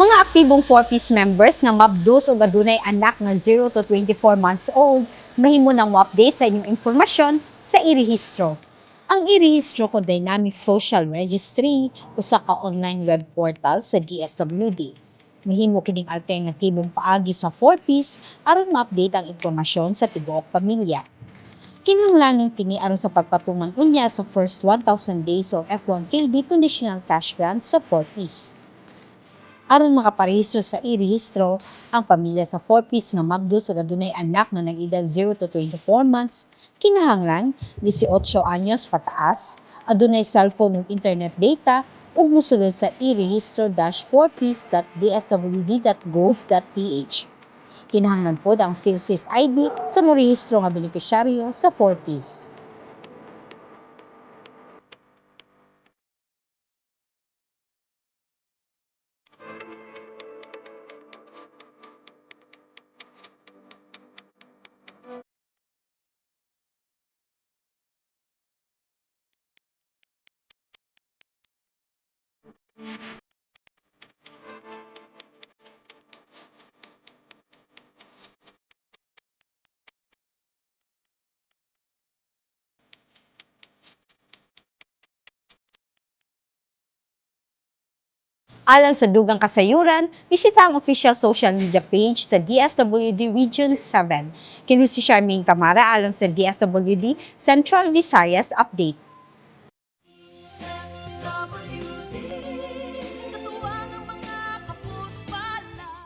Mga aktibong 4-piece members nga mabdos o adunay anak nga 0 to 24 months old, mahimo nang mo-update sa inyong impormasyon sa irehistro. Ang irehistro ko Dynamic Social Registry usa ka online web portal sa DSWD. Mahimo kining alternatibong paagi sa 4-piece aron ma-update ang impormasyon sa tibuok pamilya. Kinahanglanon kini aron sa pagpatuman unya sa first 1,000 days of F1KD conditional cash grant sa 4-piece. Aron makaparehistro sa i-rehistro ang pamilya sa 4-piece nga mabdos o adunay anak na nag-edad 0 to 24 months, kinahanglan 18 anyos pataas, adunay cellphone ug internet data ug mosulod sa irehistro-4piece.dswd.gov.ph. Kinahanglan pod ang PhilSys ID sa morehistro nga benepisyaryo sa 4piece. Alang sa dugang kasayuran, bisita ang official social media page sa DSWD Region 7. Kini si Charmaine Camara alang sa DSWD Central Visayas Update.